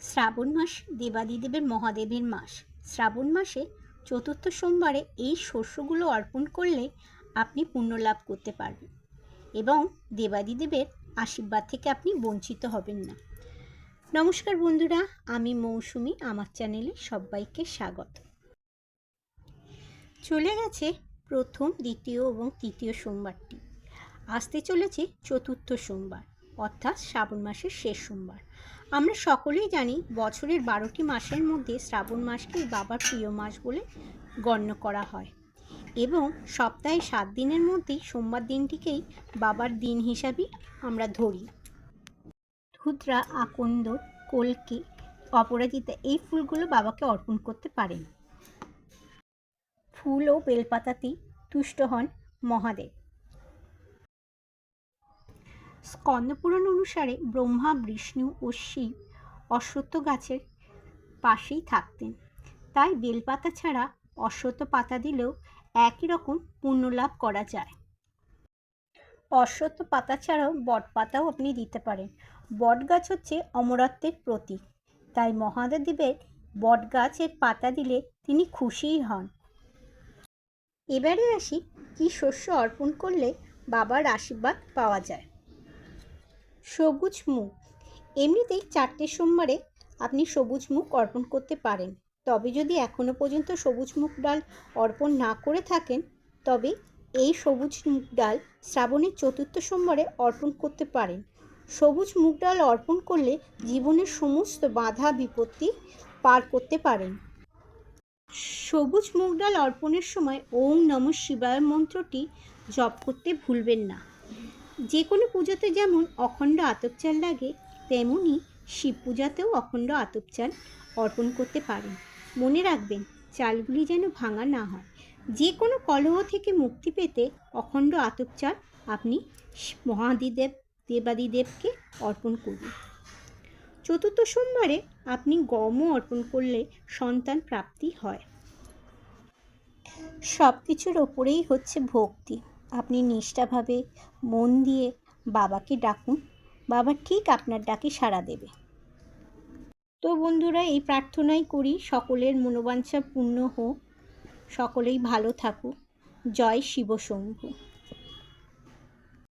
শ্রাবণ মাস দেবাদিদেবের মহাদেবের মাস। শ্রাবণ মাসে চতুর্থ সোমবারে এই শস্যগুলো অর্পণ করলে আপনি পুণ্য লাভ করতে পারবেন এবং দেবাদিদেবের আশীর্বাদ থেকে আপনি বঞ্চিত হবেন না। নমস্কার বন্ধুরা, আমি মৌসুমি, আমার চ্যানেলে সবাইকে স্বাগত। চলে গেছে প্রথম, দ্বিতীয় এবং তৃতীয় সোমবারটি। আসতে চলেছে চতুর্থ সোমবার। অর্থাৎ শ্রাবণ মাসের শেষ সোমবার। আমরা সকলেই জানি বছরের বারোটি মাসের মধ্যে শ্রাবণ মাসকেই বাবার প্রিয় মাস বলে গণ্য করা হয় এবং সপ্তাহে সাত দিনের মধ্যেই সোমবার দিনটিকেই বাবার দিন হিসাবেই আমরা ধরি। ক্ষুদ্রা আকন্দ, কলকে অপরাজিতা এই ফুলগুলো বাবাকে অর্পণ করতে পারেন। ফুল ও বেলপাতাতেই তুষ্ট হন মহাদেব। স্কন্দপুরাণ অনুসারে ব্রহ্মা, বিষ্ণু ও শিব অশ্বত্থ গাছের পাশেই থাকতেন। তাই বেলপাতা ছাড়া অশ্বত্থ পাতা দিলেও একই রকম পুণ্য লাভ করা যায়। অশ্বত্থ পাতা ছাড়াও বট পাতাও আপনি দিতে পারেন। বট গাছ হচ্ছে অমরত্বের প্রতীক। তাই মহাদেবের বট গাছের পাতা দিলে তিনি খুশিই হন। এবারে আসি কি শস্য অর্পণ করলে বাবার আশীর্বাদ পাওয়া যায়। সবুজ মুখ। এমনিতেই চারটে সোমবারে আপনি সবুজ মুখ অর্পণ করতে পারেন। তবে যদি এখনও পর্যন্ত সবুজ মুখ ডাল অর্পণ না করে থাকেন, তবে এই সবুজ মুগ ডাল শ্রাবণের চতুর্থ সোমবারে অর্পণ করতে পারেন। সবুজ মুগ ডাল অর্পণ করলে জীবনের সমস্ত বাধা বিপত্তি পার করতে পারেন। সবুজ মুগ ডাল অর্পণের সময় ওম নম শিবায় মন্ত্রটি জপ করতে ভুলবেন না। যে কোনো পুজোতে যেমন অখণ্ড আতপ চাল লাগে তেমনই শিব পূজাতেও অখণ্ড আতপ চাল অর্পণ করতে পারেন। মনে রাখবেন, চালগুলি যেন ভাঙা না হয়। যে কোনো কলহ থেকে মুক্তি পেতে অখণ্ড আতপ চাল আপনি মহাদিদেব, দেবাদিদেবকে অর্পণ করুন। চতুর্থ সোমবারে আপনি গমও অর্পণ করলে সন্তান প্রাপ্তি হয়। সব কিছুর ওপরেই হচ্ছে ভক্তি। আপনি নিষ্ঠাভাবে মন দিয়ে বাবাকে ডাকুন। বাবা ঠিক আপনার ডাকে সাড়া দেবে। তো বন্ধুরা, এই প্রার্থনাই করি সকলের মনোবাঞ্ছা পূর্ণ হোক। সকলেই ভালো থাকুক। জয় শিবশম্ভু।